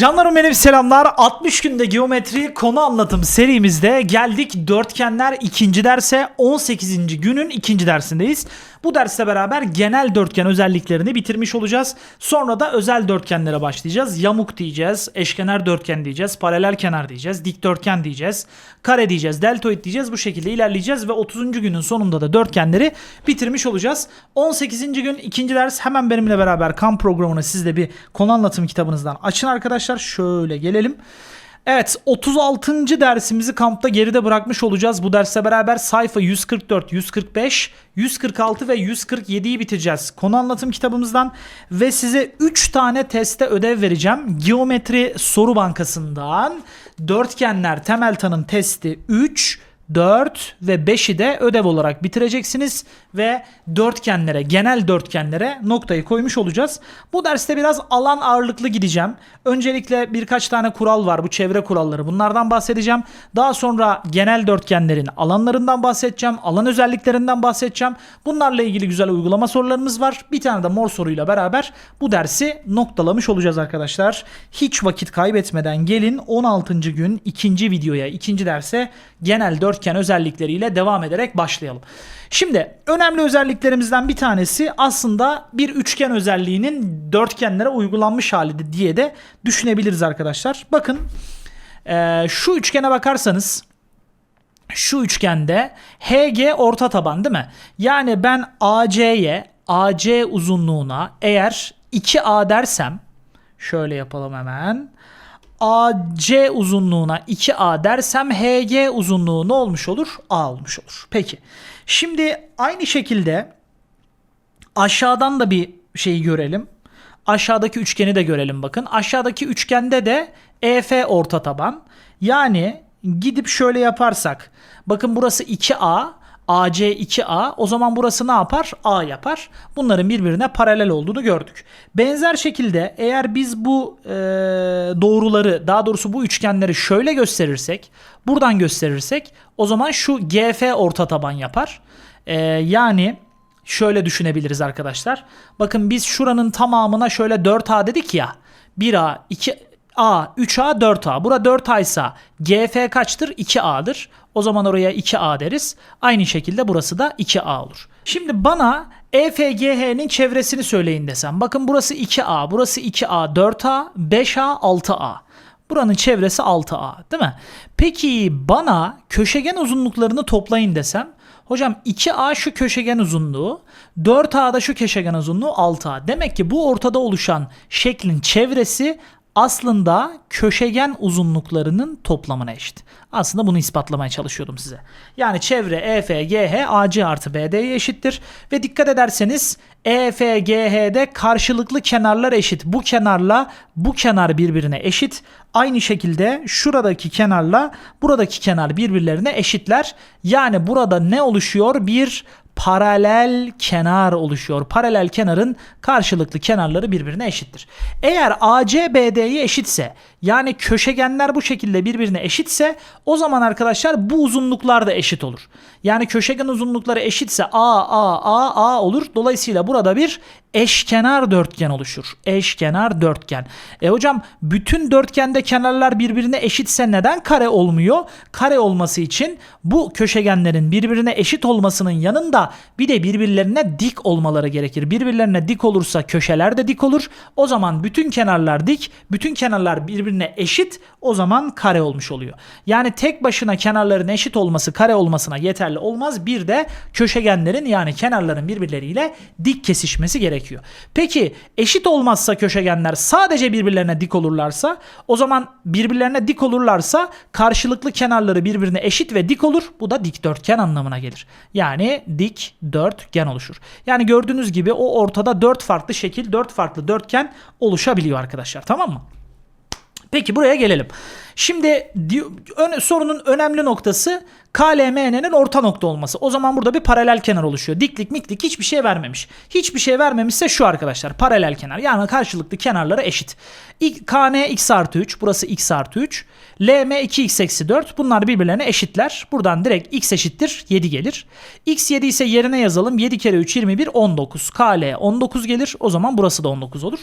Canlarım benim selamlar. 60 günde geometri konu anlatım serimizde geldik dörtgenler ikinci derse 18. günün ikinci dersindeyiz. Bu derste beraber genel dörtgen özelliklerini bitirmiş olacağız. Sonra da özel dörtgenlere başlayacağız. Yamuk diyeceğiz, eşkenar dörtgen diyeceğiz, paralel kenar diyeceğiz, dikdörtgen diyeceğiz, kare diyeceğiz, deltoid diyeceğiz. Bu şekilde ilerleyeceğiz ve 30. günün sonunda da dörtgenleri bitirmiş olacağız. 18. gün ikinci ders hemen benimle beraber kamp programını siz de bir konu anlatım kitabınızdan açın arkadaşlar. Şöyle gelelim. Evet 36. dersimizi kampta geride bırakmış olacağız. Bu derste beraber sayfa 144, 145, 146 ve 147'yi bitireceğiz. Konu anlatım kitabımızdan ve size 3 tane teste ödev vereceğim. Geometri soru bankasından dörtgenler temel tanım testi 3, 4 ve 5'i de ödev olarak bitireceksiniz ve dörtgenlere, genel dörtgenlere noktayı koymuş olacağız. Bu derste biraz alan ağırlıklı gideceğim. Öncelikle birkaç tane kural var. Bu çevre kuralları. Bunlardan bahsedeceğim. Daha sonra genel dörtgenlerin alanlarından bahsedeceğim. Alan özelliklerinden bahsedeceğim. Bunlarla ilgili güzel uygulama sorularımız var. Bir tane de mor soruyla beraber bu dersi noktalamış olacağız arkadaşlar. Hiç vakit kaybetmeden gelin 16. gün ikinci videoya, ikinci derse genel dörtgen özellikleriyle devam ederek başlayalım. Şimdi önemli özelliklerimizden bir tanesi aslında bir üçgen özelliğinin dörtgenlere uygulanmış hali diye de düşünebiliriz arkadaşlar. Bakın eee, şu üçgene bakarsanız şu üçgende HG orta taban değil mi? Yani ben AC'ye AC uzunluğuna eğer 2A dersem şöyle yapalım hemen. AC uzunluğuna 2A dersem HG uzunluğu ne olmuş olur? A olmuş olur. Peki. Şimdi aynı şekilde aşağıdan da bir şeyi görelim. Aşağıdaki üçgeni de görelim bakın. Aşağıdaki üçgende de EF orta taban. Yani gidip şöyle yaparsak. Bakın burası 2A. AC 2A o zaman burası ne yapar? A yapar. Bunların birbirine paralel olduğunu gördük. Benzer şekilde eğer biz bu e, doğruları daha doğrusu bu üçgenleri şöyle gösterirsek buradan gösterirsek o zaman şu GF orta taban yapar. E, yani şöyle düşünebiliriz arkadaşlar. Bakın biz şuranın tamamına şöyle 4A dedik ya. 1A, 2A, 3A, 4A. Bura 4A ise GF kaçtır? 2A'dır. O zaman oraya 2A deriz. Aynı şekilde burası da 2A olur. Şimdi bana EFGH'nin çevresini söyleyin desem. Bakın burası 2A, burası 2A, 4A, 5A, 6A. Buranın çevresi 6A değil mi? Peki bana köşegen uzunluklarını toplayın desem. Hocam 2A şu köşegen uzunluğu, 4A da şu köşegen uzunluğu 6A. Demek ki bu ortada oluşan şeklin çevresi aslında köşegen uzunluklarının toplamına eşit. Aslında bunu ispatlamaya çalışıyordum size. Yani çevre EFGH AC artı BD'ye eşittir. Ve dikkat ederseniz EFGH'de karşılıklı kenarlar eşit. Bu kenarla bu kenar birbirine eşit. Aynı şekilde şuradaki kenarla buradaki kenar birbirlerine eşitler. Yani burada ne oluşuyor? Bir paralel kenar oluşuyor. Paralel kenarın karşılıklı kenarları birbirine eşittir. Eğer AC BD'ye eşitse yani köşegenler bu şekilde birbirine eşitse o zaman arkadaşlar bu uzunluklar da eşit olur. Yani köşegen uzunlukları eşitse A A A A olur. Dolayısıyla burada bir eşkenar dörtgen oluşur. Eşkenar dörtgen. E hocam bütün dörtgende kenarlar birbirine eşitse neden kare olmuyor? Kare olması için bu köşegenlerin birbirine eşit olmasının yanında bir de birbirlerine dik olmaları gerekir. Birbirlerine dik olursa köşeler de dik olur. O zaman bütün kenarlar dik, bütün kenarlar birbirine eşit o zaman kare olmuş oluyor. Yani tek başına kenarların eşit olması kare olmasına yeterli olmaz. Bir de köşegenlerin yani kenarların birbirleriyle dik kesişmesi gerekiyor. Peki eşit olmazsa köşegenler sadece birbirlerine dik olurlarsa o zaman birbirlerine dik olurlarsa karşılıklı kenarları birbirine eşit ve dik olur. Bu da dikdörtgen anlamına gelir. Yani dik dörtgen oluşur. Yani gördüğünüz gibi o ortada dört farklı şekil, dört farklı dörtgen oluşabiliyor arkadaşlar. Tamam mı? Peki buraya gelelim. Şimdi sorunun önemli noktası KLMN'nin orta nokta olması. O zaman burada bir paralel kenar oluşuyor. Diklik miklik hiçbir şey vermemiş. Hiçbir şey vermemişse şu arkadaşlar paralel kenar. Yani karşılıklı kenarları eşit. KN x artı 3 burası x artı 3. LM 2x eksi 4 bunlar birbirlerine eşitler. Buradan direkt x eşittir 7 gelir. x 7 ise yerine yazalım. 7 kere 3 21 19. KL 19 gelir. O zaman burası da 19 olur.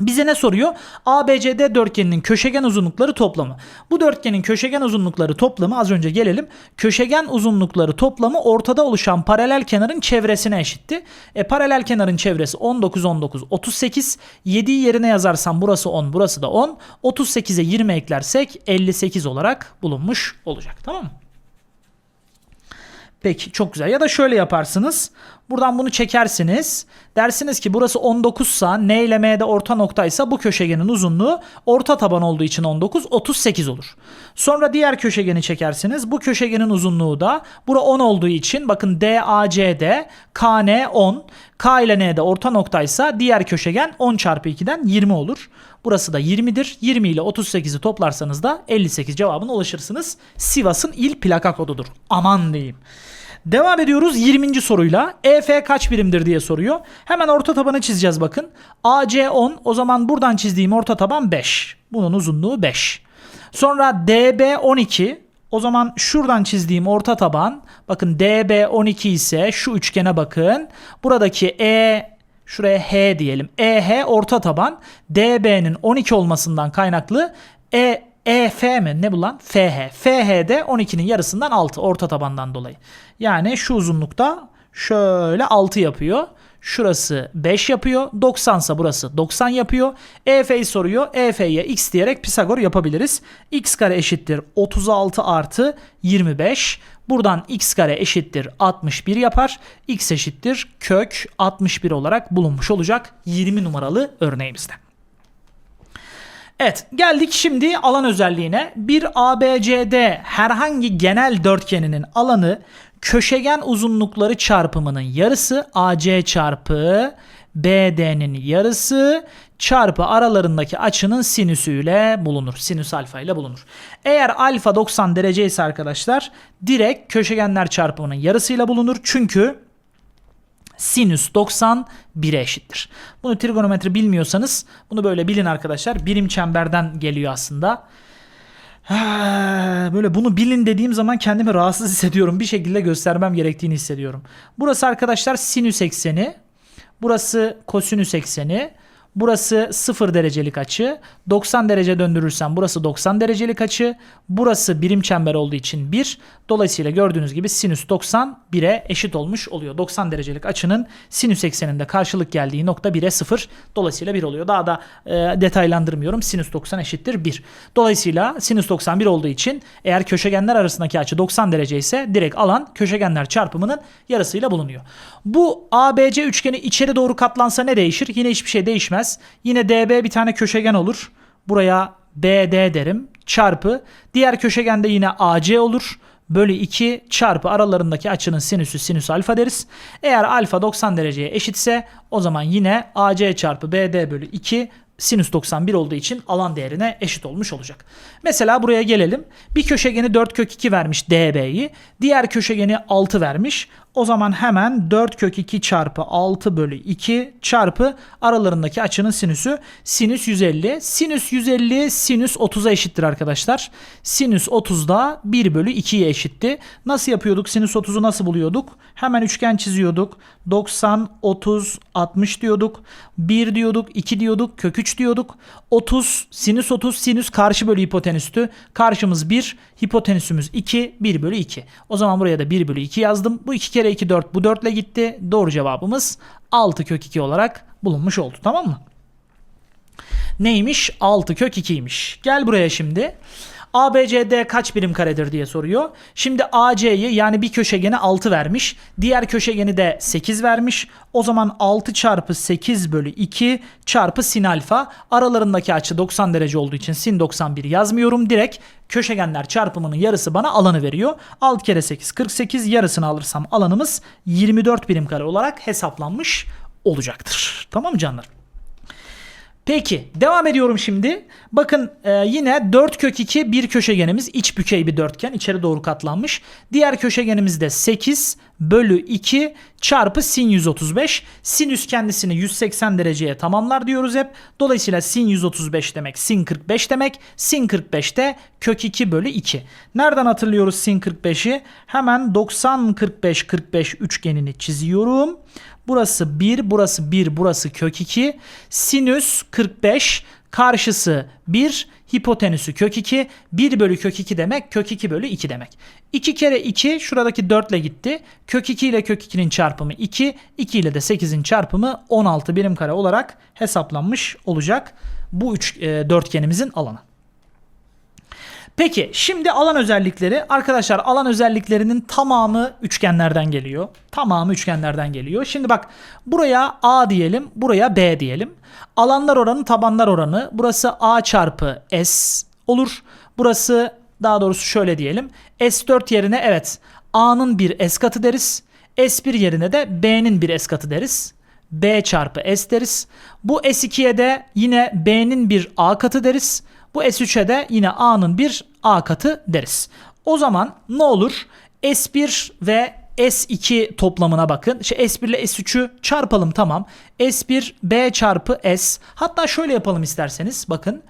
Bize ne soruyor? ABCD dörtgeninin köşegen uzunlukları toplamı. Bu dörtgenin köşegen uzunlukları toplamı az önce gelelim. Köşegen uzunlukları toplamı ortada oluşan paralel kenarın çevresine eşitti. E, paralel kenarın çevresi 19 19 38. 7'yi yerine yazarsam burası 10 burası da 10. 38'e 20 eklersek 58 olarak bulunmuş olacak. Tamam mı? Peki çok güzel. Ya da şöyle yaparsınız. Buradan bunu çekersiniz. Dersiniz ki burası 19 sa N ile M'de orta noktaysa bu köşegenin uzunluğu orta taban olduğu için 19 38 olur. Sonra diğer köşegeni çekersiniz. Bu köşegenin uzunluğu da bura 10 olduğu için bakın DACD KN 10. K ile N'de orta noktaysa diğer köşegen 10 çarpı 2'den 20 olur. Burası da 20'dir. 20 ile 38'i toplarsanız da 58 cevabına ulaşırsınız. Sivas'ın il plaka kodudur. Aman diyeyim. Devam ediyoruz 20. soruyla. EF kaç birimdir diye soruyor. Hemen orta tabanı çizeceğiz bakın. AC 10 o zaman buradan çizdiğim orta taban 5. Bunun uzunluğu 5. Sonra DB 12 o zaman şuradan çizdiğim orta taban bakın DB 12 ise şu üçgene bakın. Buradaki E şuraya H diyelim. EH orta taban DB'nin 12 olmasından kaynaklı E EF mi? Ne bu lan? FH. FH de 12'nin yarısından 6 orta tabandan dolayı. Yani şu uzunlukta şöyle 6 yapıyor. Şurası 5 yapıyor. 90 ise burası 90 yapıyor. EF'yi soruyor. EF'ye x diyerek Pisagor yapabiliriz. x kare eşittir 36 artı 25. Buradan x kare eşittir 61 yapar. x eşittir kök 61 olarak bulunmuş olacak 20 numaralı örneğimizde. Evet geldik şimdi alan özelliğine. Bir ABCD herhangi genel dörtgeninin alanı köşegen uzunlukları çarpımının yarısı AC çarpı BD'nin yarısı çarpı aralarındaki açının sinüsüyle bulunur. Sinüs alfa ile bulunur. Eğer alfa 90 derece ise arkadaşlar direkt köşegenler çarpımının yarısıyla bulunur. Çünkü sinüs 90 1'e eşittir. Bunu trigonometri bilmiyorsanız bunu böyle bilin arkadaşlar. Birim çemberden geliyor aslında. Böyle bunu bilin dediğim zaman kendimi rahatsız hissediyorum. Bir şekilde göstermem gerektiğini hissediyorum. Burası arkadaşlar sinüs ekseni. Burası kosinüs ekseni. Burası 0 derecelik açı. 90 derece döndürürsem burası 90 derecelik açı. Burası birim çember olduğu için 1. Dolayısıyla gördüğünüz gibi sinüs 90 1'e eşit olmuş oluyor. 90 derecelik açının sinüs ekseninde karşılık geldiği nokta 1'e 0. Dolayısıyla 1 oluyor. Daha da e, detaylandırmıyorum. Sinüs 90 eşittir 1. Dolayısıyla sinüs 90 1 olduğu için eğer köşegenler arasındaki açı 90 derece ise direkt alan köşegenler çarpımının yarısıyla bulunuyor. Bu ABC üçgeni içeri doğru katlansa ne değişir? Yine hiçbir şey değişmez. Yine DB bir tane köşegen olur. Buraya BD derim. Çarpı. Diğer köşegende yine AC olur. Bölü 2 çarpı aralarındaki açının sinüsü sinüs alfa deriz. Eğer alfa 90 dereceye eşitse o zaman yine AC çarpı BD bölü 2 sinüs 91 olduğu için alan değerine eşit olmuş olacak. Mesela buraya gelelim. Bir köşegeni 4 kök 2 vermiş DB'yi. Diğer köşegeni 6 vermiş. O zaman hemen 4 kök 2 çarpı 6 bölü 2 çarpı aralarındaki açının sinüsü sinüs 150. Sinüs 150 sinüs 30'a eşittir arkadaşlar. Sinüs 30 da 1 bölü 2'ye eşitti. Nasıl yapıyorduk? Sinüs 30'u nasıl buluyorduk? Hemen üçgen çiziyorduk. 90, 30, 60 diyorduk. 1 diyorduk, 2 diyorduk, kök 3 diyorduk. 30, sinüs 30, sinüs karşı bölü hipotenüstü. Karşımız 1, hipotenüsümüz 2, 1 bölü 2. O zaman buraya da 1 bölü 2 yazdım. Bu 2 kere 2 4, bu 4 ile gitti. Doğru cevabımız 6 kök 2 olarak bulunmuş oldu. Tamam mı? Neymiş? 6 kök 2'ymiş. Gel buraya şimdi. ABCD kaç birim karedir diye soruyor. Şimdi AC'yi yani bir köşegeni 6 vermiş. Diğer köşegeni de 8 vermiş. O zaman 6 çarpı 8 bölü 2 çarpı sin alfa. Aralarındaki açı 90 derece olduğu için sin 91 yazmıyorum. Direkt köşegenler çarpımının yarısı bana alanı veriyor. 6 kere 8 48 yarısını alırsam alanımız 24 birim kare olarak hesaplanmış olacaktır. Tamam mı canlar? Peki devam ediyorum şimdi. Bakın e, yine 4 kök 2 bir köşegenimiz iç bükey bir dörtgen içeri doğru katlanmış. Diğer köşegenimiz de 8 bölü 2 çarpı sin 135. Sinüs kendisini 180 dereceye tamamlar diyoruz hep. Dolayısıyla sin 135 demek sin 45 demek. Sin 45 de kök 2 bölü 2. Nereden hatırlıyoruz sin 45'i? Hemen 90 45 45 üçgenini çiziyorum. Burası 1, burası 1, burası kök 2. Sinüs 45, karşısı 1, hipotenüsü kök 2. 1 bölü kök 2 demek kök 2 bölü 2 demek. 2 kere 2 şuradaki 4 ile gitti. Kök 2 ile kök 2'nin çarpımı 2. 2 ile de 8'in çarpımı 16 birim kare olarak hesaplanmış olacak. Bu üç, e, dörtgenimizin alanı. Peki şimdi alan özellikleri arkadaşlar alan özelliklerinin tamamı üçgenlerden geliyor. Tamamı üçgenlerden geliyor. Şimdi bak buraya A diyelim buraya B diyelim. Alanlar oranı tabanlar oranı burası A çarpı S olur. Burası daha doğrusu şöyle diyelim. S4 yerine evet A'nın bir S katı deriz. S1 yerine de B'nin bir S katı deriz. B çarpı S deriz. Bu S2'ye de yine B'nin bir A katı deriz. Bu S3'e de yine A'nın bir A katı deriz. O zaman ne olur? S1 ve S2 toplamına bakın. İşte S1 ile S3'ü çarpalım tamam. S1 B çarpı S. Hatta şöyle yapalım isterseniz. Bakın.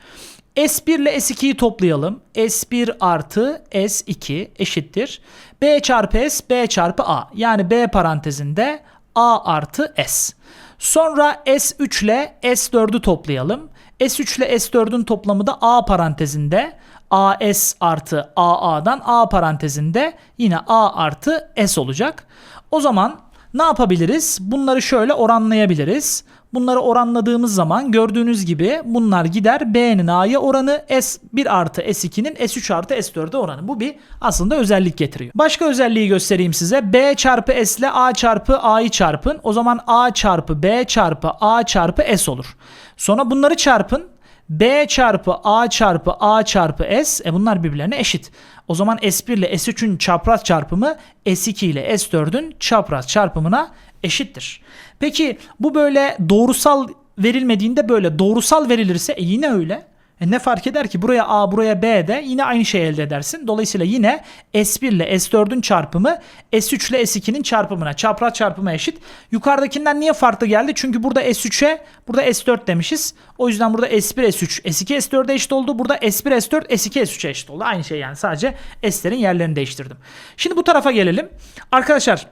S1 ile S2'yi toplayalım. S1 artı S2 eşittir. B çarpı S, B çarpı A. Yani B parantezinde A artı S. Sonra S3 ile S4'ü toplayalım. S3 ile S4'ün toplamı da A parantezinde AS artı AA'dan A parantezinde yine A artı S olacak. O zaman ne yapabiliriz? Bunları şöyle oranlayabiliriz. Bunları oranladığımız zaman gördüğünüz gibi bunlar gider. B'nin A'ya oranı S1 artı S2'nin S3 artı S4'e oranı. Bu bir aslında özellik getiriyor. Başka özelliği göstereyim size. B çarpı S ile A çarpı A'yı çarpın. O zaman A çarpı B çarpı A çarpı S olur. Sonra bunları çarpın. B çarpı A çarpı A çarpı S e bunlar birbirlerine eşit. O zaman S1 ile S3'ün çapraz çarpımı S2 ile S4'ün çapraz çarpımına eşittir. Peki bu böyle doğrusal verilmediğinde böyle doğrusal verilirse e yine öyle. E ne fark eder ki buraya A buraya B de yine aynı şey elde edersin. Dolayısıyla yine S1 ile S4'ün çarpımı S3 ile S2'nin çarpımına çapraz çarpıma eşit. Yukarıdakinden niye farklı geldi? Çünkü burada S3'e burada S4 demişiz. O yüzden burada S1 S3 S2 S4'e eşit oldu. Burada S1 S4 S2 S3'e eşit oldu. Aynı şey yani sadece S'lerin yerlerini değiştirdim. Şimdi bu tarafa gelelim. Arkadaşlar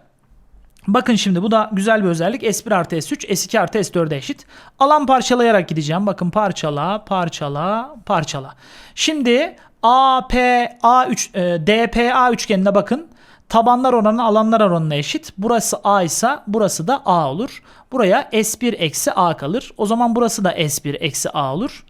Bakın şimdi bu da güzel bir özellik. S1 artı S3, S2 artı S4'e eşit. Alan parçalayarak gideceğim. Bakın parçala, parçala, parçala. Şimdi AP, A3, e, DPA üçgenine bakın. Tabanlar oranı alanlar oranına eşit. Burası A ise burası da A olur. Buraya S1 eksi A kalır. O zaman burası da S1 eksi A olur.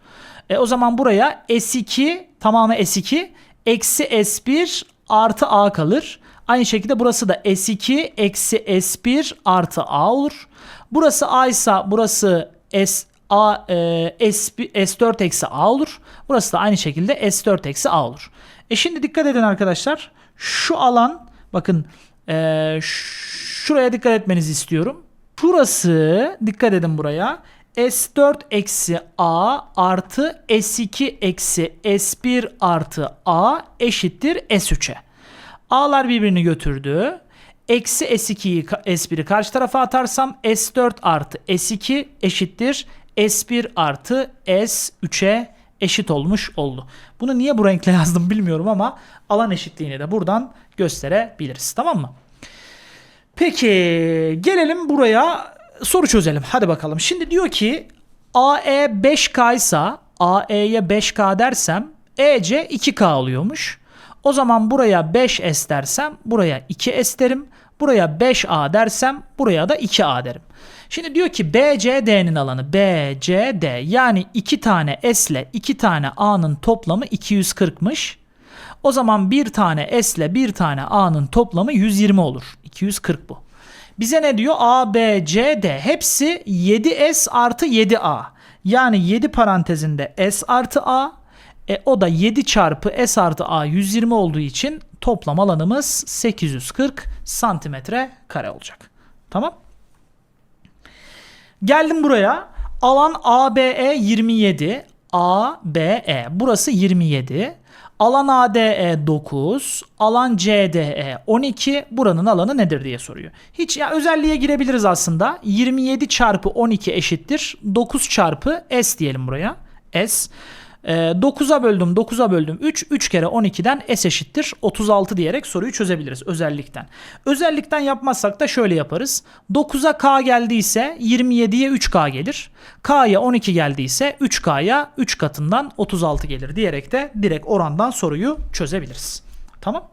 E, o zaman buraya S2 tamamı S2 eksi S1 artı A kalır. Aynı şekilde burası da S2 eksi S1 artı A olur. Burası A ise burası S A, e, S, S4 eksi A olur. Burası da aynı şekilde S4 eksi A olur. E şimdi dikkat edin arkadaşlar. Şu alan bakın e, şuraya dikkat etmenizi istiyorum. Şurası dikkat edin buraya. S4 eksi A artı S2 eksi S1 artı A eşittir S3'e. A'lar birbirini götürdü. Eksi S2'yi S1'i karşı tarafa atarsam S4 artı S2 eşittir. S1 artı S3'e eşit olmuş oldu. Bunu niye bu renkle yazdım bilmiyorum ama alan eşitliğini de buradan gösterebiliriz. Tamam mı? Peki gelelim buraya soru çözelim. Hadi bakalım. Şimdi diyor ki AE 5K ise AE'ye 5K dersem EC 2K oluyormuş. O zaman buraya 5S dersem buraya 2S derim. Buraya 5A dersem buraya da 2A derim. Şimdi diyor ki BCD'nin alanı BCD yani 2 tane S ile 2 tane A'nın toplamı 240'mış. O zaman bir tane S ile bir tane A'nın toplamı 120 olur. 240 bu. Bize ne diyor? A, B, C, D hepsi 7S artı 7A. Yani 7 parantezinde S artı A e, o da 7 çarpı S artı A 120 olduğu için toplam alanımız 840 santimetre kare olacak. Tamam. Geldim buraya. Alan ABE 27. A, B, E. Burası 27. Alan ADE 9, alan CDE 12. Buranın alanı nedir diye soruyor. Hiç ya özelliğe girebiliriz aslında. 27 çarpı 12 eşittir. 9 çarpı S diyelim buraya. S. Ee, 9'a böldüm 9'a böldüm 3. 3 kere 12'den S eşittir 36 diyerek soruyu çözebiliriz özellikten. Özellikten yapmazsak da şöyle yaparız. 9'a K geldiyse 27'ye 3K gelir. K'ya 12 geldiyse 3K'ya 3 katından 36 gelir diyerek de direkt orandan soruyu çözebiliriz. Tamam.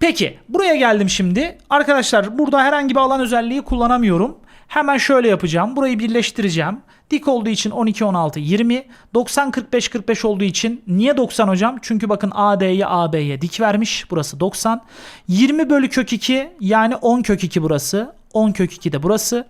Peki buraya geldim şimdi. Arkadaşlar burada herhangi bir alan özelliği kullanamıyorum. Hemen şöyle yapacağım. Burayı birleştireceğim. Dik olduğu için 12, 16, 20. 90, 45, 45 olduğu için niye 90 hocam? Çünkü bakın AD'ye AB'ye dik vermiş. Burası 90. 20 bölü kök 2 yani 10 kök 2 burası. 10 kök 2 de burası.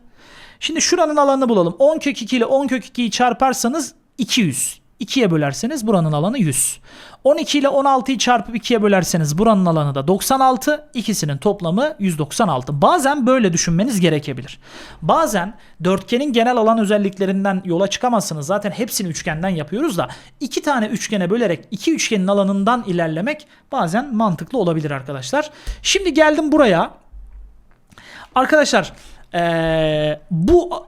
Şimdi şuranın alanını bulalım. 10 kök 2 ile 10 kök 2'yi çarparsanız 200. 2'ye bölerseniz buranın alanı 100. 12 ile 16'yı çarpıp 2'ye bölerseniz buranın alanı da 96. İkisinin toplamı 196. Bazen böyle düşünmeniz gerekebilir. Bazen dörtgenin genel alan özelliklerinden yola çıkamazsınız. Zaten hepsini üçgenden yapıyoruz da iki tane üçgene bölerek iki üçgenin alanından ilerlemek bazen mantıklı olabilir arkadaşlar. Şimdi geldim buraya. Arkadaşlar ee, bu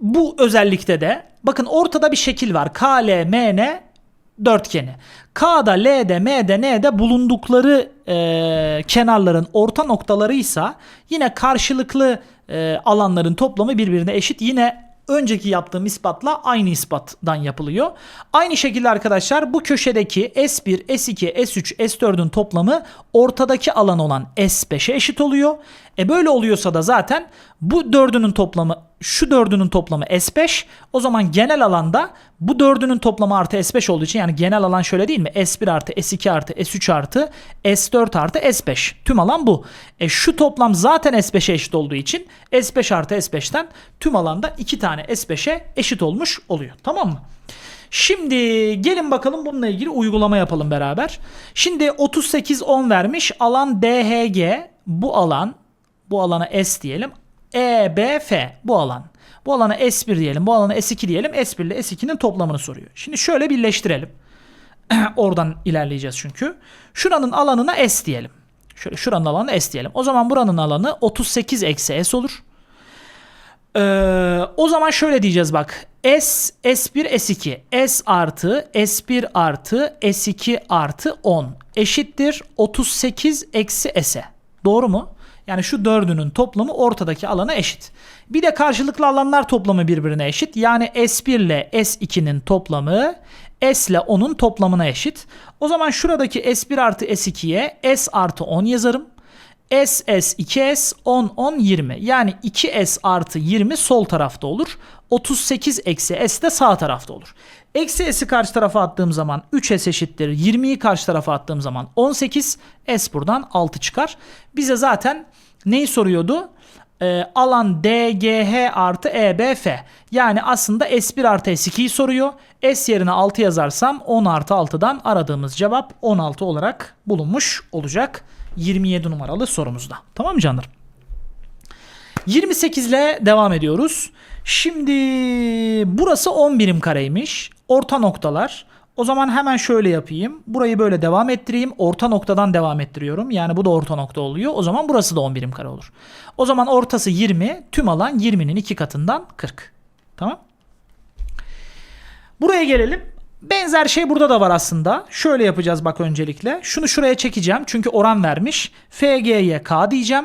bu özellikte de bakın ortada bir şekil var. KLMN dörtgeni. K'da, L'de, M'de, N'de bulundukları e, kenarların orta noktalarıysa yine karşılıklı e, alanların toplamı birbirine eşit. Yine önceki yaptığım ispatla aynı ispattan yapılıyor. Aynı şekilde arkadaşlar bu köşedeki S1, S2, S3, S4'ün toplamı ortadaki alan olan S5'e eşit oluyor. E böyle oluyorsa da zaten bu dördünün toplamı şu dördünün toplamı S5. O zaman genel alanda bu dördünün toplamı artı S5 olduğu için yani genel alan şöyle değil mi? S1 artı S2 artı S3 artı S4 artı S5. Tüm alan bu. E şu toplam zaten S5'e eşit olduğu için S5 artı S5'ten tüm alanda iki tane S5'e eşit olmuş oluyor. Tamam mı? Şimdi gelin bakalım bununla ilgili uygulama yapalım beraber. Şimdi 38 10 vermiş. Alan DHG bu alan bu alana S diyelim. EBF bu alan. Bu alana S1 diyelim. Bu alana S2 diyelim. S1 ile S2'nin toplamını soruyor. Şimdi şöyle birleştirelim. Oradan ilerleyeceğiz çünkü. Şuranın alanına S diyelim. Şöyle şuranın alanına S diyelim. O zaman buranın alanı 38 eksi S olur. Ee, o zaman şöyle diyeceğiz bak. S, S1, S2. S artı, S1 artı, S2 artı 10 eşittir 38 eksi S'e. Doğru mu? Yani şu dördünün toplamı ortadaki alana eşit. Bir de karşılıklı alanlar toplamı birbirine eşit. Yani S1 ile S2'nin toplamı S ile 10'un toplamına eşit. O zaman şuradaki S1 artı S2'ye S artı 10 yazarım. S, S, 2S, 10, 10, 20. Yani 2S artı 20 sol tarafta olur. 38 eksi S de sağ tarafta olur. Eksi S'i karşı tarafa attığım zaman 3S eşittir. 20'yi karşı tarafa attığım zaman 18. S buradan 6 çıkar. Bize zaten neyi soruyordu? Ee, alan DGH artı EBF. Yani aslında S1 artı S2'yi soruyor. S yerine 6 yazarsam 10 artı 6'dan aradığımız cevap 16 olarak bulunmuş olacak. 27 numaralı sorumuzda. Tamam mı canlarım? 28 ile devam ediyoruz. Şimdi burası 10 birim kareymiş. Orta noktalar. O zaman hemen şöyle yapayım. Burayı böyle devam ettireyim. Orta noktadan devam ettiriyorum. Yani bu da orta nokta oluyor. O zaman burası da 10 birim kare olur. O zaman ortası 20. Tüm alan 20'nin iki katından 40. Tamam. Buraya gelelim. Benzer şey burada da var aslında. Şöyle yapacağız bak öncelikle. Şunu şuraya çekeceğim. Çünkü oran vermiş. FG'ye K diyeceğim.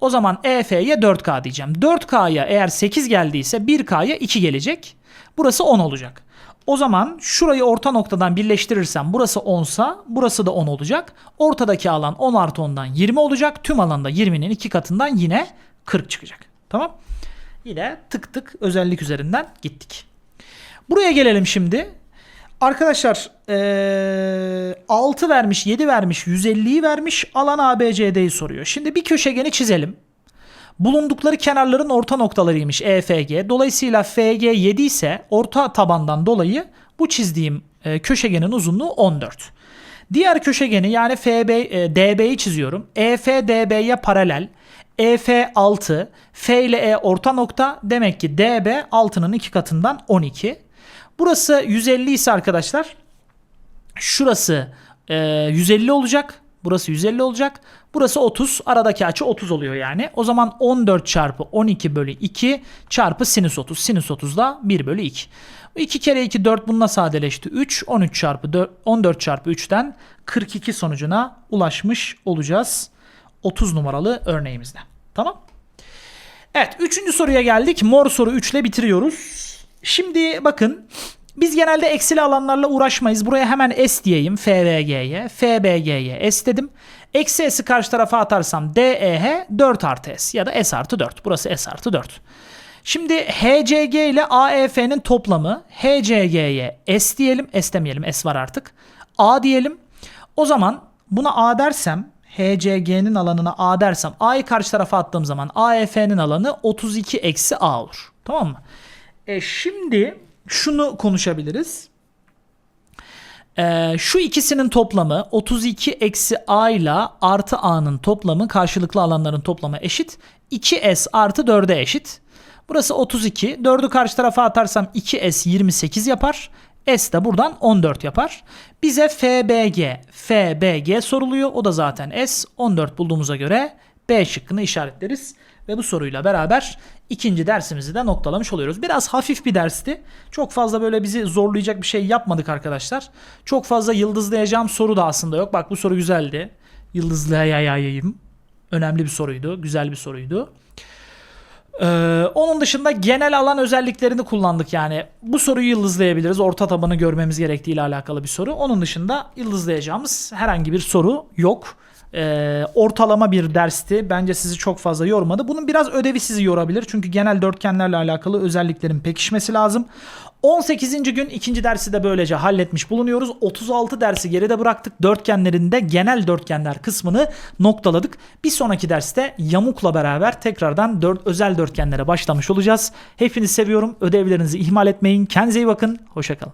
O zaman EF'ye 4K diyeceğim. 4K'ya eğer 8 geldiyse 1K'ya 2 gelecek. Burası 10 olacak. O zaman şurayı orta noktadan birleştirirsem burası 10 sa burası da 10 olacak. Ortadaki alan 10 artı 10'dan 20 olacak. Tüm alanda 20'nin 2 katından yine 40 çıkacak. Tamam. Yine tık tık özellik üzerinden gittik. Buraya gelelim şimdi. Arkadaşlar ee, 6 vermiş 7 vermiş 150'yi vermiş alan ABCD'yi soruyor. Şimdi bir köşegeni çizelim. Bulundukları kenarların orta noktalarıymış EFG. Dolayısıyla FG 7 ise orta tabandan dolayı bu çizdiğim e, köşegenin uzunluğu 14. Diğer köşegeni yani FB, e, DB'yi çiziyorum. EF DB'ye paralel. EF 6, F ile E orta nokta. Demek ki DB 6'nın iki katından 12. Burası 150 ise arkadaşlar şurası e, 150 olacak. Burası 150 olacak. Burası 30. Aradaki açı 30 oluyor yani. O zaman 14 çarpı 12 bölü 2 çarpı sinüs 30. Sinüs 30 da 1 bölü 2. 2 kere 2 4 bununla sadeleşti. 3. 13 çarpı 4, 14 çarpı 3'ten 42 sonucuna ulaşmış olacağız. 30 numaralı örneğimizde. Tamam. Evet 3. soruya geldik. Mor soru 3 ile bitiriyoruz. Şimdi bakın biz genelde eksili alanlarla uğraşmayız. Buraya hemen S diyeyim FVG'ye. FBG'ye S dedim. Eksi S'i karşı tarafa atarsam DEH 4 artı S ya da S artı 4. Burası S artı 4. Şimdi HCG ile AEF'nin toplamı HCG'ye S diyelim. S demeyelim S var artık. A diyelim. O zaman buna A dersem HCG'nin alanına A dersem A'yı karşı tarafa attığım zaman AEF'nin alanı 32 eksi A olur. Tamam mı? E şimdi şunu konuşabiliriz. Ee, şu ikisinin toplamı 32 eksi a ile artı a'nın toplamı karşılıklı alanların toplamı eşit. 2s artı 4'e eşit. Burası 32. 4'ü karşı tarafa atarsam 2s 28 yapar. S de buradan 14 yapar. Bize FBG, FBG soruluyor. O da zaten S. 14 bulduğumuza göre B şıkkını işaretleriz. Ve bu soruyla beraber ikinci dersimizi de noktalamış oluyoruz. Biraz hafif bir dersti. Çok fazla böyle bizi zorlayacak bir şey yapmadık arkadaşlar. Çok fazla yıldızlayacağım soru da aslında yok. Bak bu soru güzeldi. Yıldızlayayım. Önemli bir soruydu. Güzel bir soruydu. Ee, onun dışında genel alan özelliklerini kullandık yani. Bu soruyu yıldızlayabiliriz. Orta tabanı görmemiz gerektiği ile alakalı bir soru. Onun dışında yıldızlayacağımız herhangi bir soru yok. Ee, ortalama bir dersti. Bence sizi çok fazla yormadı. Bunun biraz ödevi sizi yorabilir. Çünkü genel dörtgenlerle alakalı özelliklerin pekişmesi lazım. 18. gün ikinci dersi de böylece halletmiş bulunuyoruz. 36 dersi geride bıraktık. Dörtgenlerinde genel dörtgenler kısmını noktaladık. Bir sonraki derste yamukla beraber tekrardan dört, özel dörtgenlere başlamış olacağız. Hepinizi seviyorum. Ödevlerinizi ihmal etmeyin. Kendinize iyi bakın. Hoşçakalın.